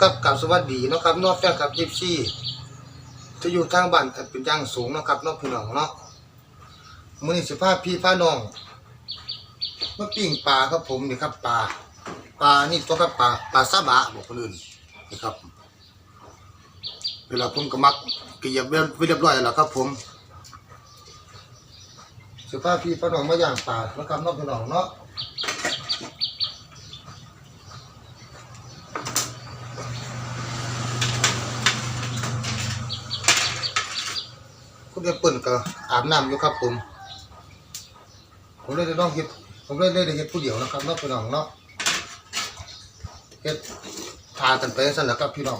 ครับกับสวัสดีนะครับนอกแฟนครับยิปซี่จะอยู่ทางบ้านเป็นย่างสูงนะครับนอกพี่น้องเนาะมือนี้สิพาพี่พาน้องมาปิ้งปลาครับผมนี่ครับปลาปลานี่ตัวครับปลาปลาซาบะบอกคนอื่นนี่ครับ เวลาผมก็มักเกียบเรียบร้อยแล้วครับผมสิพาพี่พาน้องมาย่างปลาเนาะครับนอกพี่น้องเนาะ คุณแอปเปิลก็อาบน้ำอยู่ครับผม ผมเลยได้น้องเฮ็ดผมเลยได้เฮ็ดผู้เดียวนะครับเนาะพี่น้องเนาะเฮ็ดพากันไปสั่นแหล้วครับพี่น้อง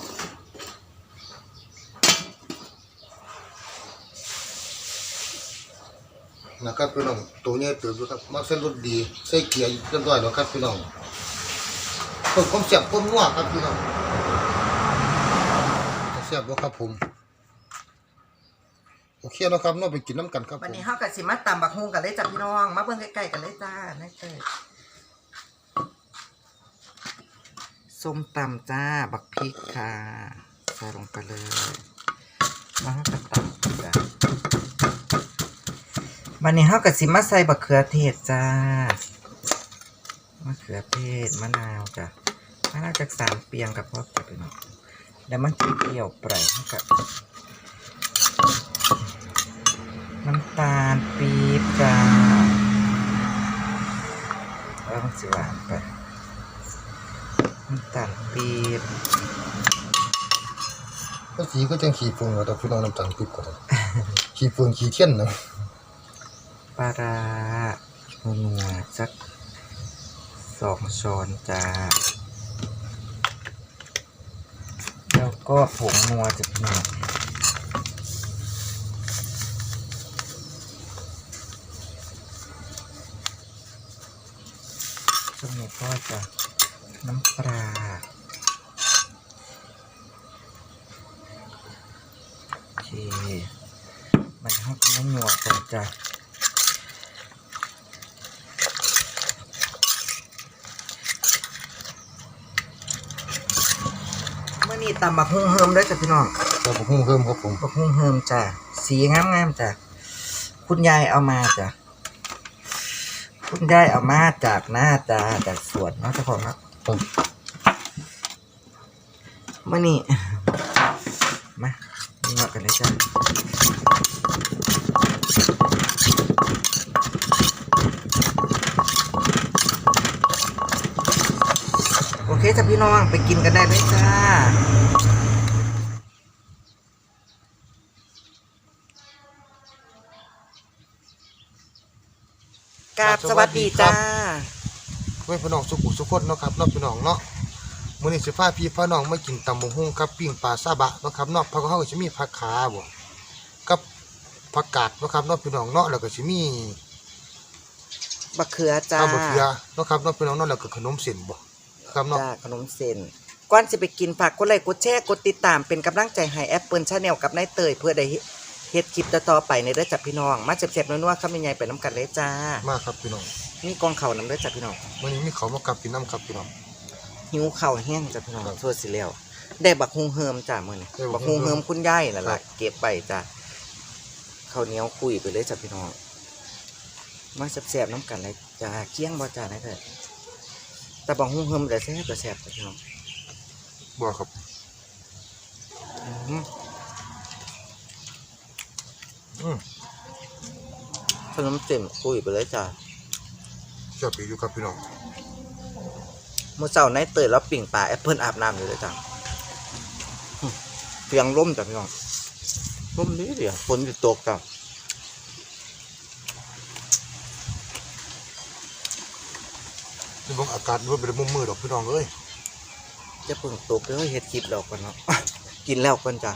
นะครับพี่น้องตัวนี้เติบอยู่ครับมักเส้นรสดีใส่เกียร์เรียบร้อยแล้วครับพี่น้องเพิ่มความเสียบความนัวครับพี่น้องเสียบบ่ครับผม โอเคเนาะครับเนาะไปกินน้ำกันครับผวันมนี้เฮากับสิมาตำบักฮุงกันเลยจ้ะพี่น้อง มาเบิ่งใกล้ๆกันเลยจ้าในเตยส้มตำจ้า บักพริกค่ะใส่ลงไปเลยมาเฮากับตำจ้าวันนี้เฮากับสิมาใส่บักเขือเทศจ้ามะเขือเทศมะนาวจ้ะมะนาวจากสามเปียงกับพ่อจ้ะพี่น้องแล้วมันจะเปรี้ยวไปเฮากับ น้ำตาลปี๊บจ้าแล้วมันสิหวานไปน้ำตาลปี๊บก็สีก็จังขี้เฟืองว่าแต่พี่น้องน้ำตาลปิบก็ได้ขี้เฟืองขี้เทียนนะปลาร้านัวๆสักสองช้อนจ้า แล้วก็ผงนัวจะพี่น้อง ก็จะน้ำปลาโอเคมันให้น้ำหนวกก่อนจ้ะเมื่อนี้ตำบักฮุ่งเฮิมด้วยจ้ะพี่น้องแต่ผมเพิ่มครับผมบักฮุ่งเฮิมจ้ะสีงามๆจ้ะคุณยายเอามาจ้ะ คุณยายเอามาจากหน้าจ้าจากสวนเนาะเจ้าของเนาะผมมื่อนี้มานี่มากันเลยจ้ะโอเคจ้ะพี่น้องไปกินกันได้เลยจ้า กราบสวัสดีจ้าไว้พี่น้องสุขุสุขคนเนาะครับเนาะพี่น้องเนาะมื้อนี้สิพาพี่พาน้องมากินตำบักหุ่งกับปิ้งปลาซาบะเนาะครับเนาะผักเฮาก็สิมีผักขาบ่กับผักกาดเนาะครับเนาะพี่น้องเนาะแล้วก็สิมีบักเขือจ้าข้าวบะเขือเนาะครับเนาะพี่น้องเนาะแล้วก็ขนมเส้นบ่ครับเนาะจ้าขนมเส้นก่อนสิไปกินฝากกดไลค์กดแชร์กดติดตามเป็นกำลังใจให้แอปเปิลชาแนลกับนายเตยเพื่อได้ เฮ็ดคลิปต่อๆไปในเด้อจ้ะพี่น้อง มาเจ็บๆนัวๆคำใหญ่ๆไปน้ำกันเลยจ้า มาครับพี่น้องนี่กองเข่าน้ำเด้อจ้ะพี่น้องมื้อนี้มีข้าวมากับพี่น้ำครับพี่น้อง หิวเข่าวแห้งจ้ะพี่น้องครับทั่วสิแล้วได้บักฮุงเฮิมจ้ามื้อนี้ได้บับักกฮุฮุงงเฮิเฮิมมคุณยายนั่นครัล่ะบ เก็บไปจ้าข้าวเหนียวคุยไปเลยจ้ะพี่น้อง มาแซ่บๆน้ำกันเลยจ้าเคี่ยงบ่จ้านายเตยแต่บักฮุงเฮิมแต่แซ่บแต่แซ่บจ้ะพี่น้อง บ่ครับอื้อหืออืม ขนมเต็มคุยไปเลยจ้าแซ่บอีกอยู่ครับพี่น้องเมื่อเช้าในเตยแล้วปิ่งปลาแอปเปิลอาบน้ำอยู่เลยจ้ะหึเพียงร่มจ้ะพี่น้องร่มนี้เดียวฝนจะตกจ้ะนี่บ่อากาศบ่เป็นมุมมืดดอกพี่น้องเอ้ยจะเพิ่งตกเลยเฮ็ดคลิปแล้วกันเนาะกินแล้วกันจ้ะ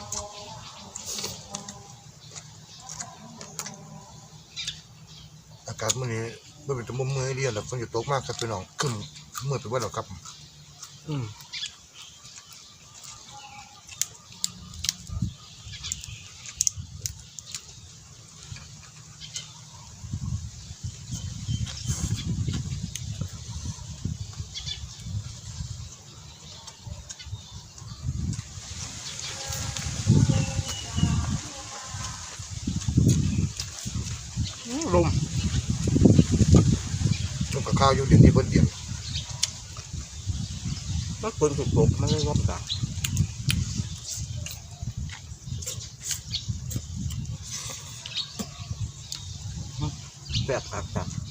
ากาศมื้อนี้บ่เป็นตะมุมมือเดียวแล้วฝนจะตกมากครับพี่น้องครึ้มมืดไปเบิดแล้วครับ อืมาวอยู่เดี๋ยวนี้เพิ่นเดียวมันคนสุกตกไม่ได้รอบจ้ะแบบครับ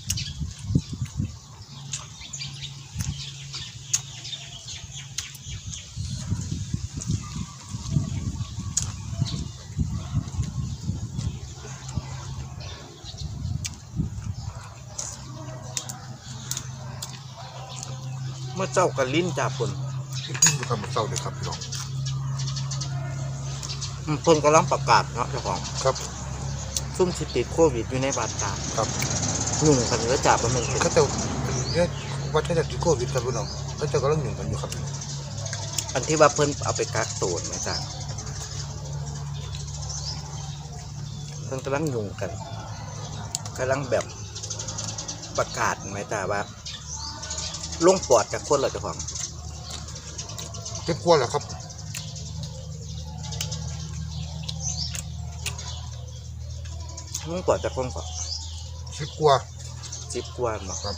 เมื่อเจ้ากันลิ้นจ่าผลที่ขึ้นอยู่คำเศร้าเลยครับพี่น้องอืมเพิ่นกำลังประกาศเนาะเจ้าของครับซุ่มสิติดโควิดอยู่ในบาดจามครับหนุ่งกันเนื้อจับมันเป็นเขาเจะเนี่ยวัดท่าจะติดโควิดครับพี่น้องเขาเจะกำลังหนึ่งกันอยู่ครับ อันที่ว่าเพิ่นเอาไปกักตัวไหมจ๊ะเพิ่นกำลังยุ่งกันกำลังแบบประกาศไหมจ๊ะว่า ลงปอดจากคนเหราเจ้าของเจ็บกลัวเหรอครับลงปอดจากคนก่อนเจ็บกลัวจิบกวนบอกครับ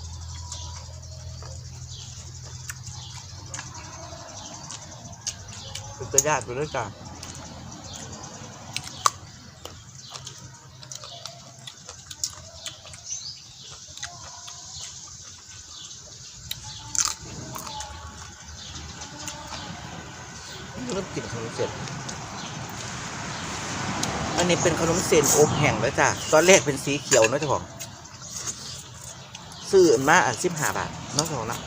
เป็นตัวญาติไปด้วยจ้ะเริ่มกินขนมเสร็จ อั นนี้เป็นขนมเส้นอบแห้งแล้วจ้ะ ตอนแรกเป็นสีเขียวเนอะเจ้าของซื้อมาอันสิบห้าบาทเนอะเจ้าของนะ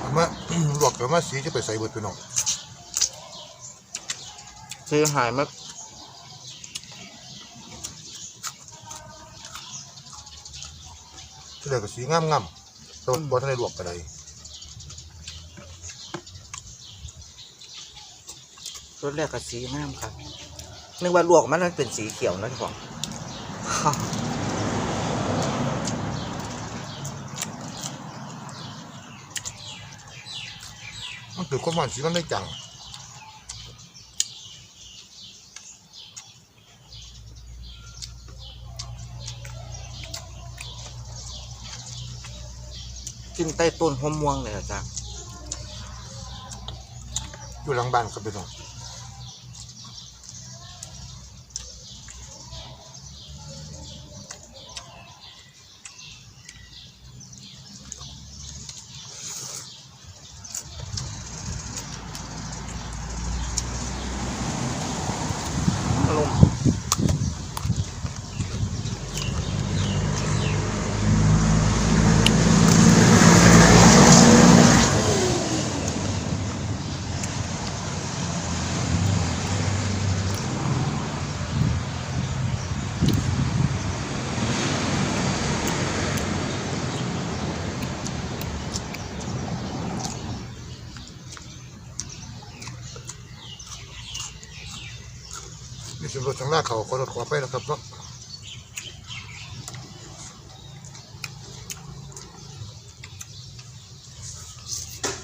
เอามาลวกกับมาสีจะไปใส่เบิดพี่น้องซื้อหายมาที่เหลือก็สีงามงามๆแต่ว่าบ่ทันได้ลวกก็ได้ รถแรกกับสีงามครับนึกว่าลวกมันมันเป็นสีเขียวนะเจ้าของมันคือความหวานสีมันได้จังกินใต้ต้นหอมม่วงเลยเหรอจ้ะอยู่หลังบ้านครับพี่น้อง มีส่วนลดทางล่าเขาขอรถขอไปนะครับเนาะ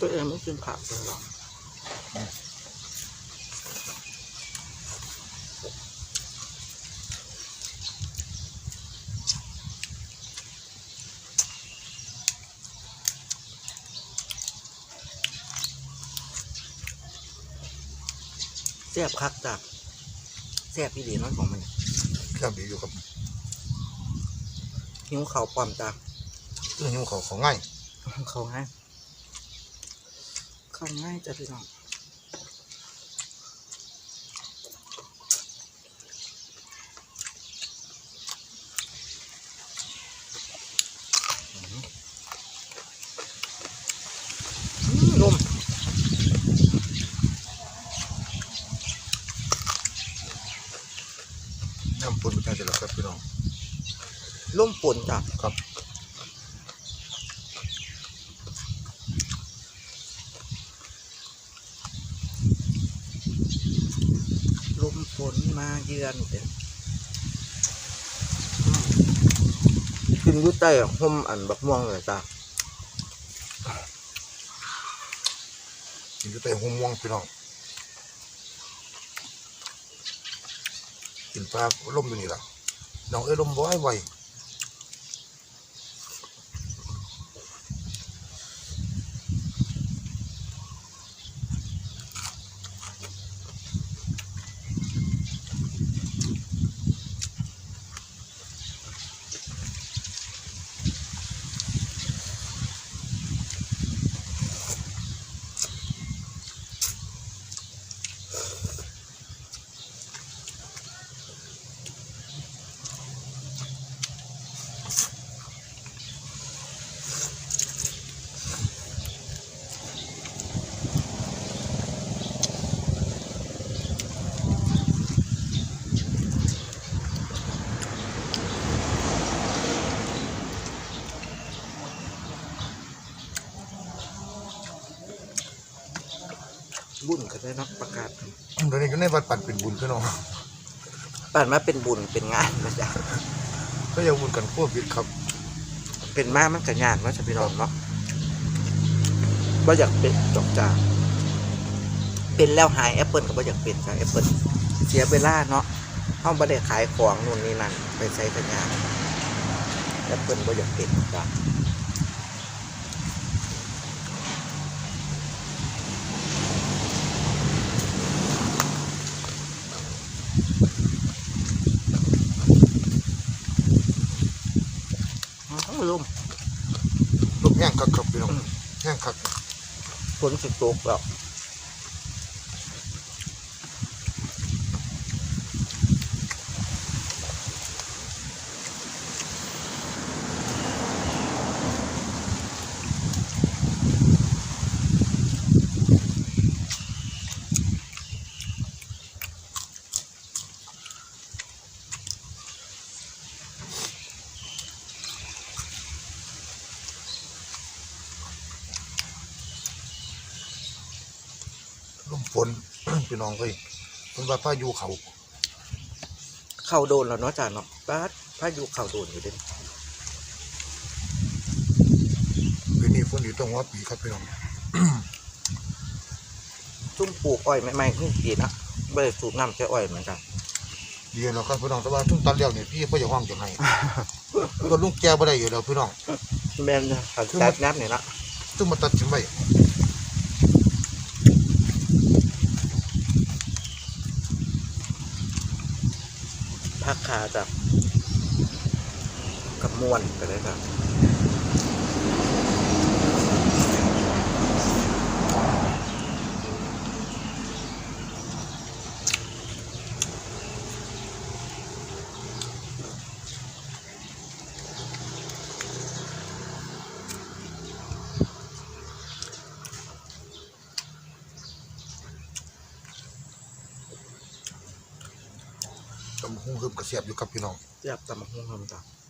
ตัวเองไม่กินผักเลยหรอแซ่บคักจ้ะ แซ่บพี่ดีน้อยของมันเครื่องดีอยู่ครับหิวเขาวปลอมจ้ะเครื่องยุ่งเขาของง่ายเขาง่ายเขาง่ายจ้ะพี่น้องอืมนุ่ม น้ำปนเป็นยังไงล่ะครับพี่น้อง นุ่มป่นจ้ะครับลมฝนมาเยือนเด้ออืมกินอยุ่ใต้ห่มอันบักม่วงเลยจ้ะกินจะแต่หงม่วงพี่น้องกินปลาล่มอยู่นี่ล่ะน้องเอ้ยล่มบ่อยไว ได้เนักประกาศเดี๋ยวนี้อยู่ในวัดปั่นเป็นบุญพี่น้องป่านมาเป็นบุญเป็นงานนะจ๊ะก็อย่าบุญกันพวกบิดครับ เป็นมากมันก็ยากเนาะจะพี่น้องเนาะว่าอยากเป็นดอกจาเป็นแล้วหายแอปเปิลก็บ่อยากเป็นจ้ะแอปเปิลเสียเวลาเนาะห้องบ่ได้ขายของนู่นนี่นั่นไปใช้กันยากแอปเปิลบ่อยากเป็นจ้ะ อ้าวลุงลมแห้งคักครับพี่น้องแห้งคักฝนสิตกแล้ว ลมฝน พี่น้องเอ้ยเพิ่นว่าพายุเขาเข้าโดนแล้วเนาะจ้าเนาะป้าดพายุเข้าโดนอยู่เด้ปีนี้ฝนอยู่ตรงหัว่าปีครับพี่น้อง ซุ่มปลูกอ้อยใหม่ๆเพิ่งกินนะไม่ได้สูบน้ำใช้อ้อยเหมือนกันเดียวแล้วครับพี่น้องแต่ว่าทุ่งตัดแล้วนี่พี่พ่ออย่าห้องจังไห้ก็ลุงแก้บ่ได้อยู่แล้วพี่น้อง แม่นจ้ะขันตัดน้ำเนี่ยนะซึ่งมาตัดสินไว้ พักคาจากกับมวนไปเลยครับ มกระเสียบอยู่ครับพี่น้อง เสียบตำบักหุ่งทำจ้ะเ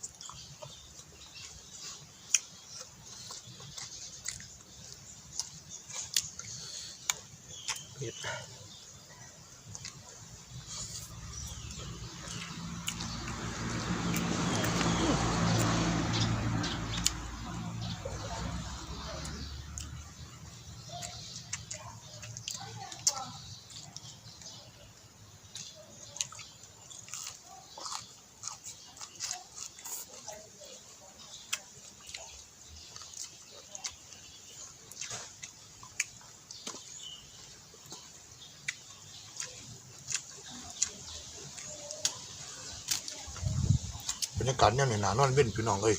รรยากาศเนี่ยหนานอนเว้นพี่น้องเอ้ย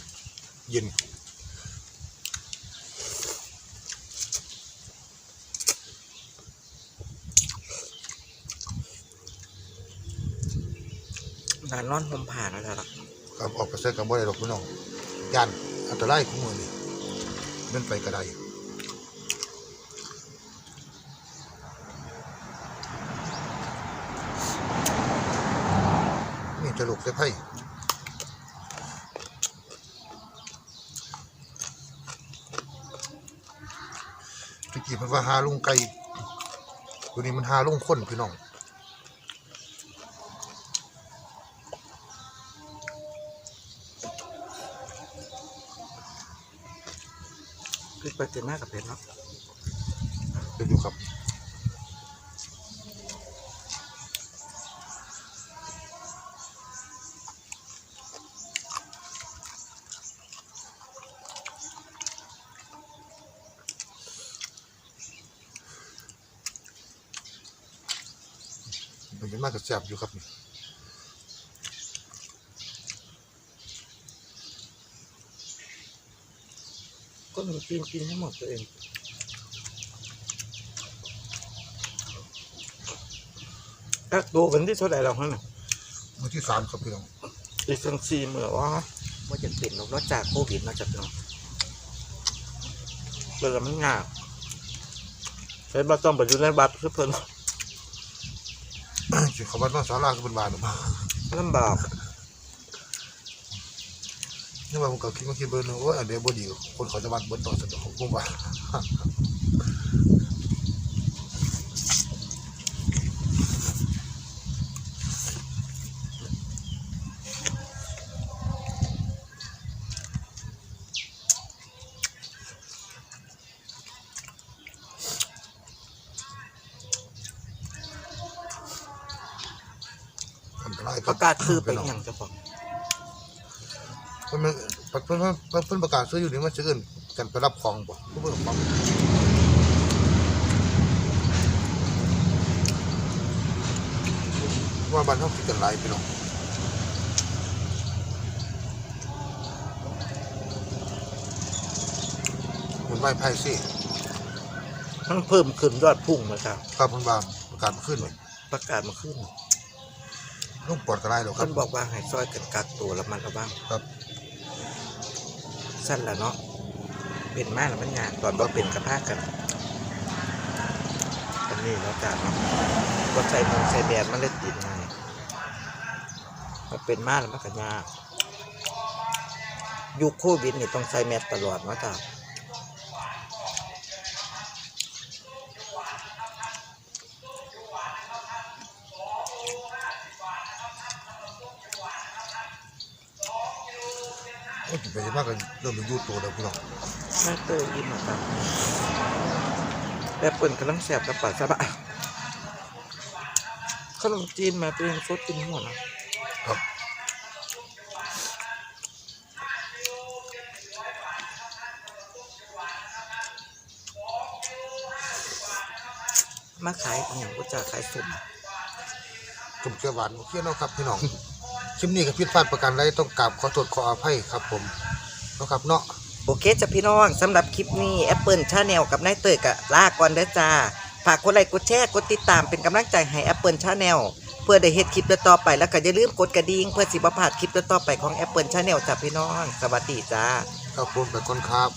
เย็นงานนอนผมผ่านแล้วล่ะครับออกไปใส่กับบ่ได้ดอกพี่น้องย่านอันตรายของมือนี่เล่นไปก็ได้นี่จะลุกได้ไพ่ตะกี้มัน ว่าหาลุงไก่ตัวนี้มันหาลุงคนพี่น้องคือไปเจอหน้ากับเพชรเนาะเดี๋ยวอยู่ครับ แซ่บอยู่ครับนี่ก็มีกินกินให้หมดตัวเองกักตัววันที่เท่าไหร่แล้วฮะน่ะมื้อที่สามครับพี่น้องอีกสังสี่เมื่อว่าว่าจะเป็นนอกจากโควิดนอกจากเนาะเปิดมันยากใช้บัตรต้องไปอยู่ในบัตรคือเพิ่น สิเขาบ้านนอกศาราก็เป็นบานหรอกลำบากนี่ว่าผมก็คิดมาคิดเบอร์หนึงว่าเดี๋ยวบ่ดีคนเขาจะบัดเบิ่นต่อสะดอกผมว่า อันตรายค ป รับ ระ กาศคือไปอหย่างเจ้าของเพิ่นมันเพิ่นเพิ่นเพิ่นเพิ่นประกาศซื้ออยู่นี่มันจะเอิ้นกันไปรับของบ่ผู้เบิ่งของว่าบ้านเฮาคิดกันหลายพี่น้องมันไหว้ไพ่สิมันเพิ่มขึ้นยอดพุ่งมาครับครับเพิ่นว่าประกาศมาขึ้นเลยประกาศมาขึ้น ลูกปลอดก็ได้หรอกครัท่าบนบอกว่าให้ซอยกันกักตัวแล้วมันระบ้างครับ สั้นแล้วเนาะเป็นมากแล้วมันยากตอนบ่เป็นกระพากันอันนี้เนาะจ้าเนาะก็ใส่มงใส่แบนมันเลยติดง่ายมันเป็นมากแล้วมันก็ยากยุคโควิดนี่ต้องใส่แมสตลอดเนาะจ้า โอ้ยไปมากก็เริ่มเป็นยูตัวแล้วพี่น้องแม่เตยอิ่มแล้วจ้าแต่เปิ่นกำลังแสบกระป๋าสะบะขนมจีนมาตัวเองสดกินหมดนะครับมาขายอหย่างก็จะขายสมจุ่มเขียวหวานบ่เขียวเนาะครับพี่น้องค ลิปนี้ก็ผิดพลาดประการใดต้องกราบขอโทษขออภัยครับผมเนาะครับเนาะ โอเคจ้ะพี่น้องสำหรับคลิปนี้ Apple Channel กับนายเตยกับลาก่อนเด้อจ้าฝากกดไลค์กดแชร์กดติดตามเป็นกำลังใจให้ Apple Channel เพื่อได้เฮ็ดคลิปต่อๆไปแล้วก็อย่าลืมกดกระดิ่งเพื่อสิบ่พลาดคลิปต่อๆไปของ Apple Channel จ้ะพี่น้อง สวัสดีจ้า ครับผมไปก่อนครับ